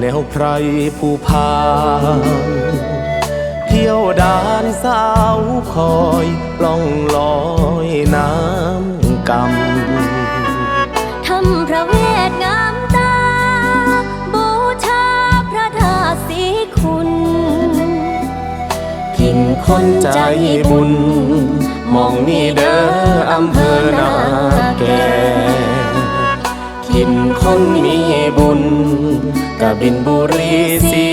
แนวไพรผู้พานเที่ยวดานสาวคอยล่องลอยน้ำกำทำพระเวทงามตา บูชาพระธาตุสีคุณถิ่นคนใจบุญ มองนี่เด้ออำเภอนาแก่ ถิ่นคนมีบุญกะบินบุรีสี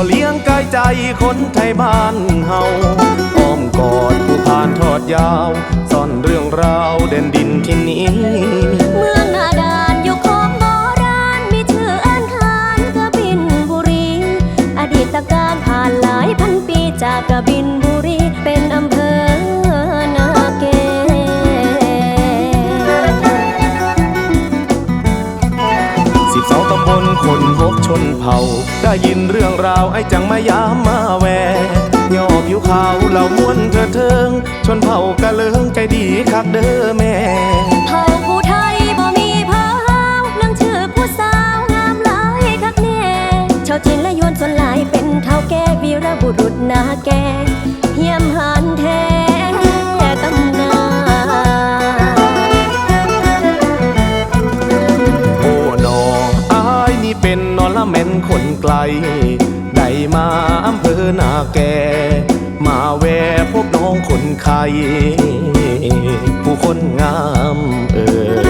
อเลี้ยงกายใจคนไทยบ้านเฮาอ้อมกอดผู้ผ่านทอดยาว ซ่อนเรื่องราวเด่นดินที่นี้ เมืองนาดานอยู่ของโบราณ มีชื่ออ่านขานกบินบุรี อดีตการผ่านหลายพันปีจากกบินบุรีเป็นอำเภอนาเกสิบสองตำบลคนพบชนเผ่า ได้ยินเรื่อง ไอ้จังมายามมาแวย่อผิวขาวเหล่ามวนเธอเทิง ชนเผ่ากะเลิงใจดีคักเด้อแม่เผ่าผู้ไทยบ่มีเพาเรื่องชื่อผู้สาวงามหลายคักแน่ชาวจีนและยวนส่วนหลายเป็นเท่าแก่วีรบุรุษนาแก่เฮียมหัน มาอำเภอนาแก มาแวะพบน้องคนไข้ผู้คนงามเออ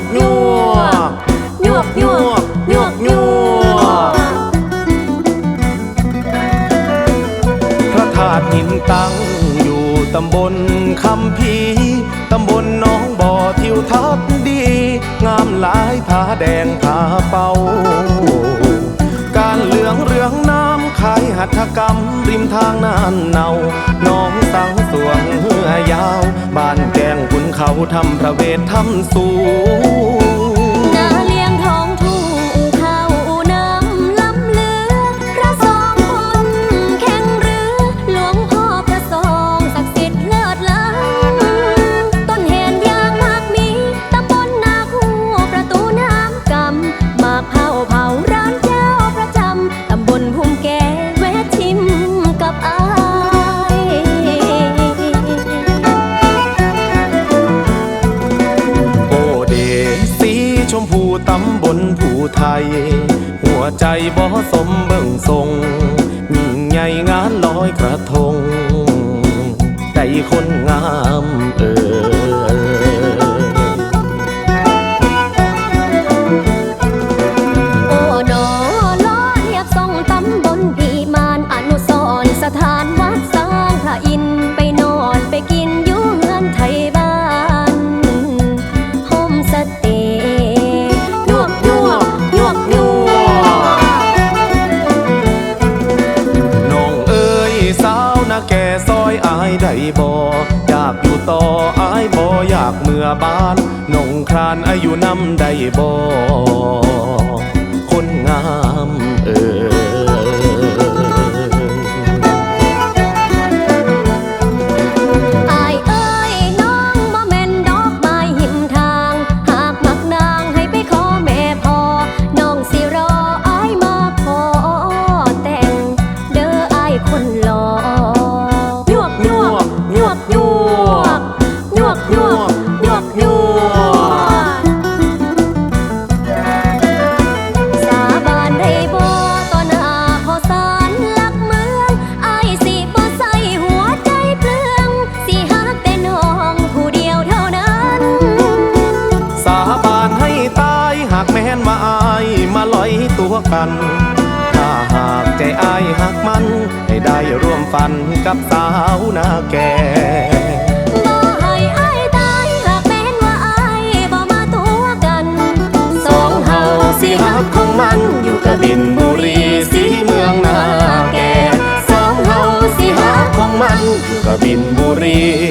กหวกหวกหวกหวกหวกพระธาตุหินตั้งอยู่ตำบลคำพีตำบลหน้องบ่อทิวทัศน์ดี งามหลายผาแดงผาเป่าการเหลืองเรืองน้ำขายหัตถกรรมริมทางนานเนา ทำพระเวททำสูง บ่สมเบิ่งทรงยิ่งใหญ่งานลอยกระทง ใจคนงาม บานนงครานอายุน้ำได้บ่คนงามัญ ถ้าหากใจอายหักมัน ให้ได้ร่วมฝันกับสาวนาแก่สิหักของมันอยู่กับบินบุรีสีเมืองนาแก่สองเฮาสีหักของมันอยู่กับบินบุรี